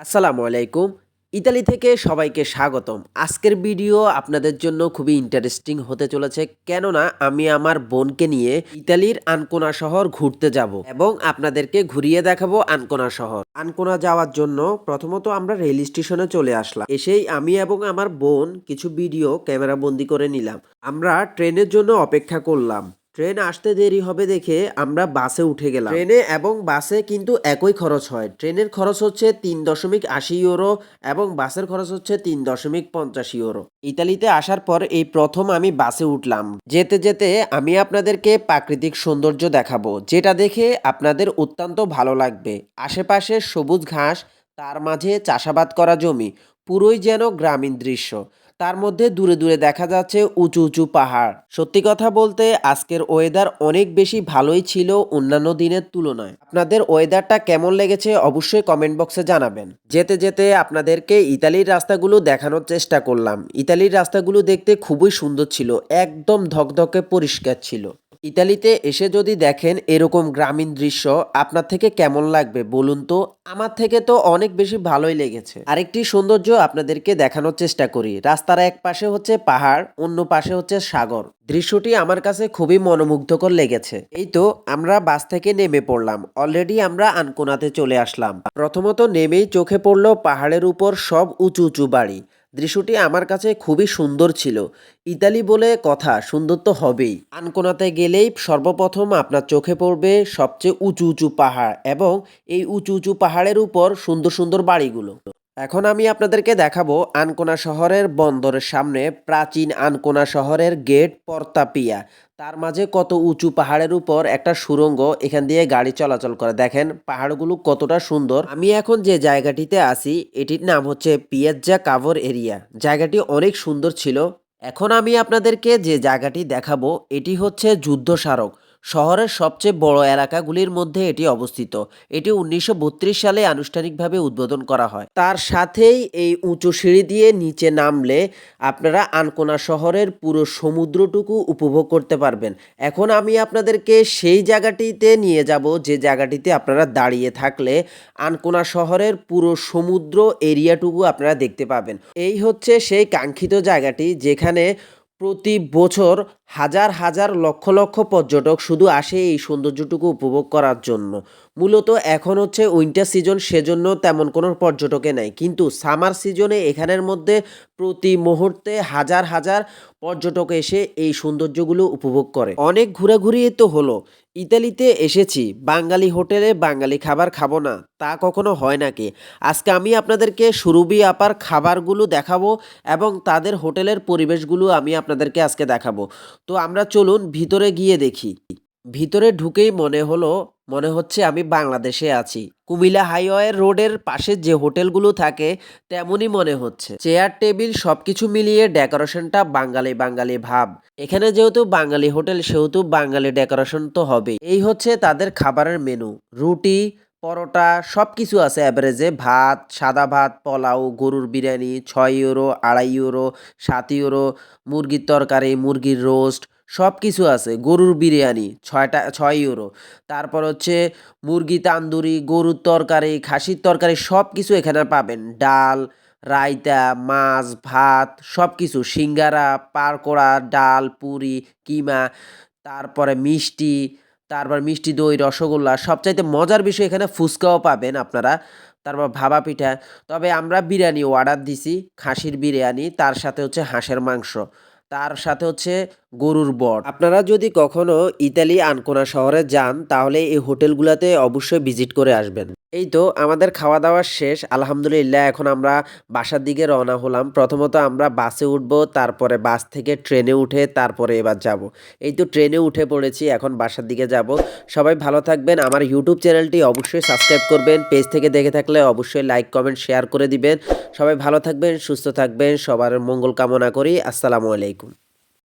আসসালামু আলাইকুম। ইতালি থেকে সবাইকে স্বাগতম। আজকের ভিডিও আপনাদের জন্য খুবই ইন্টারেস্টিং হতে চলেছে। কেননা আমি আমার বোনকে নিয়ে ইতালির আনকোনা শহর ঘুরতে যাব এবং আপনাদেরকে ঘুরিয়ে দেখাবো আনকোনা শহর। আনকোনা যাওয়ার জন্য প্রথমত আমরা রেল স্টেশনে চলে আসলাম। এসেই আমি এবং আমার বোন কিছু ভিডিও ক্যামেরা বন্দি করে নিলাম। আমরা ট্রেনের জন্য অপেক্ষা করলাম। ট্রেন আসতে দেরি হবে দেখে আমরা বাসে উঠে গেলাম। ট্রেনে এবং বাসে কিন্তু একই খরচ হয়। ট্রেনের খরচ হচ্ছে তিন দশমিক আশি ইউরো এবং বাসের খরচ হচ্ছে তিন দশমিক পঞ্চাশ ইউরো। ইতালিতে আসার পর এই প্রথম আমি বাসে উঠলাম। যেতে যেতে আমি আপনাদেরকে প্রাকৃতিক সৌন্দর্য দেখাবো, যেটা দেখে আপনাদের অত্যন্ত ভালো লাগবে। আশেপাশে সবুজ ঘাস, তার মাঝে চাষাবাদ করা জমি, পুরোই যেন গ্রামীণ দৃশ্য। তার মধ্যে দূরে দূরে দেখা যাচ্ছে উঁচু উঁচু পাহাড়। সত্যি কথা বলতে, আজকের ওয়েদার অনেক বেশি ভালোই ছিল অন্যান্য দিনের তুলনায়। আপনাদের ওয়েদারটা কেমন লেগেছে অবশ্যই কমেন্ট বক্সে জানাবেন। যেতে যেতে আপনাদেরকে ইতালির রাস্তাগুলো দেখানোর চেষ্টা করলাম। ইতালির রাস্তাগুলো দেখতে খুবই সুন্দর ছিল, একদম ধকধকে পরিষ্কার ছিল। ইতালিতে এসে যদি দেখেন এরকম গ্রামীণ দৃশ্য, আপনার থেকে কেমন লাগবে বলুন তো? আমার থেকে তো অনেক বেশি ভালোই লেগেছে। আরেকটি সৌন্দর্য আপনাদেরকে দেখানোর চেষ্টা করি। রাস্তার এক পাশে হচ্ছে পাহাড়, অন্য পাশে হচ্ছে সাগর। দৃশ্যটি আমার কাছে খুবই মনোমুগ্ধকর লেগেছে। এই তো আমরা বাস থেকে নেমে পড়লাম। অলরেডি আমরা আনকোনাতে চলে আসলাম। প্রথমত নেমেই চোখে পড়ল পাহাড়ের উপর সব উঁচু উঁচু বাড়ি। দৃশ্যটি আমার কাছে খুবই সুন্দর ছিল। ইতালি বলে কথা, সুন্দর তো হবেই। আনকোনাতে গেলেই সর্বপ্রথম আপনার চোখে পড়বে সবচেয়ে উঁচু উঁচু পাহাড় এবং এই উঁচু উঁচু পাহাড়ের উপর সুন্দর সুন্দর বাড়িগুলো। এখন আমি আপনাদেরকে দেখাবো আনকোনা শহরের বন্দরের সামনে প্রাচীন আনকোনা শহরের গেট পর্তাপিয়া। তার মাঝে কত উঁচু পাহাড়ের উপর একটা সুরঙ্গ এখান দিয়ে গাড়ি চলাচল করে। দেখেন, পাহাড়গুলো কতটা সুন্দর। আমি এখন যে জায়গাটিতে আছি, এটির নাম হচ্ছে পিয়াজ্জা কাভর এরিয়া। জায়গাটি অনেক সুন্দর ছিল। এখন আমি আপনাদেরকে যে জায়গাটি দেখাবো, এটি হচ্ছে যুদ্ধ স্মারক। শহরের সবচেয়ে বড় এলাকাগুলির মধ্যে এটি অবস্থিত। এটি উনিশশো বত্রিশ সালে আনুষ্ঠানিকভাবে উদ্বোধন করা হয়। তার সাথেই এই উঁচু সিঁড়ি দিয়ে নিচে নামলে আপনারা আনকোনা শহরের পুরো সমুদ্রটুকু উপভোগ করতে পারবেন। এখন আমি আপনাদেরকে সেই জায়গাটিতে নিয়ে যাব, যে জায়গাটিতে আপনারা দাঁড়িয়ে থাকলে আনকোনা শহরের পুরো সমুদ্র এরিয়াটুকু আপনারা দেখতে পাবেন। এই হচ্ছে সেই কাঙ্ক্ষিত জায়গাটি, যেখানে প্রতি বছর হাজার হাজার লক্ষ লক্ষ পর্যটক শুধু আসে এই সৌন্দর্যটুকু উপভোগ করার জন্য। মূলত এখন হচ্ছে উইন্টার সিজন সেজন্য তেমন কোনো পর্যটকে নাই। কিন্তু সামার সিজনে এখানের মধ্যে প্রতি মুহূর্তে হাজার হাজার পর্যটক এসে এই সৌন্দর্যগুলো উপভোগ করে। অনেক ঘোরাঘুরি তো হলো। ইতালিতে এসেছি, বাঙালি হোটেলে বাঙালি খাবার খাব না, তা কখনো হয় নাকি? আজকে আমি আপনাদেরকে সুরুবি আপার খাবারগুলো দেখাবো এবং তাদের হোটেলের পরিবেশগুলো আমি আপনাদেরকে আজকে দেখাবো। তো আমরা চলুন ভিতরে গিয়ে দেখি। ভিতরে ঢুকেই মনে হলো মনে হচ্ছে আমি বাংলাদেশে আছি। কুমিল্লা হাইওয়ে রোডের পাশে যে হোটেলগুলো থাকে, তেমনই মনে হচ্ছে। চেয়ার, টেবিল সবকিছু মিলিয়ে ডেকোরেশনটা বাঙালি বাঙালি ভাব। এখানে যেহেতু বাঙালি হোটেল, সেহেতু বাঙালি ডেকোরেশন তো হবে এই হচ্ছে তাদের খাবারের মেনু। রুটি, পরোটা সব কিছু আছে অ্যাভারেজে ভাত, সাদা ভাত, পোলাও, গরুর বিরিয়ানি, ছয় ইউরো, আড়াই ইউরো, সাত ইউরো, মুরগির তরকারি, মুরগির রোস্ট সব কিছু আছে। গরুর বিরিয়ানি, ছয়টা, ছয় ইউরো তারপর হচ্ছে মুরগি, তান্দুরি, গরুর তরকারি, খাসির তরকারি সব কিছু এখানে পাবেন। ডাল, রায়তা, মাছ, ভাত সব কিছু সিঙ্গারা, পারকোড়া, ডাল, পুরি, কিমা, তারপরে মিষ্টি, তারপর মিষ্টি দই, রসগোল্লা, সবচাইতে মজার বিষয় এখানে ফুচকাও পাবেন আপনারা। তারপর ভাবা পিঠা। তবে আমরা বিরিয়ানি অর্ডার দিছি, খাসির বিরিয়ানি, তার সাথে হচ্ছে হাঁসের মাংস। তার সাথে হচ্ছে গরুর বট। আপনারা যদি কখনো ইতালি আনকোনা শহরে যান, তাহলে এই হোটেলগুলোতে অবশ্যই ভিজিট করে আসবেন। এই তো আমাদের খাওয়া দাওয়া শেষ, আলহামদুলিল্লাহ এখন আমরা বাসার দিকে রওনা হলাম। প্রথমত আমরা বাসে উঠব, তারপরে বাস থেকে ট্রেনে উঠে তারপরে এবার যাব। এই তো ট্রেনে উঠে পড়েছি, এখন বাসার দিকে যাব। সবাই ভালো থাকবেন, আমার ইউটিউব চ্যানেলটি অবশ্যই সাবস্ক্রাইব করবেন, পেজ থেকে দেখে থাকলে অবশ্যই লাইক, কমেন্ট, শেয়ার করে দিবেন। সবাই ভালো থাকবেন, সুস্থ থাকবেন, সবার মঙ্গল কামনা করি, আসসালামু আলাইকুম।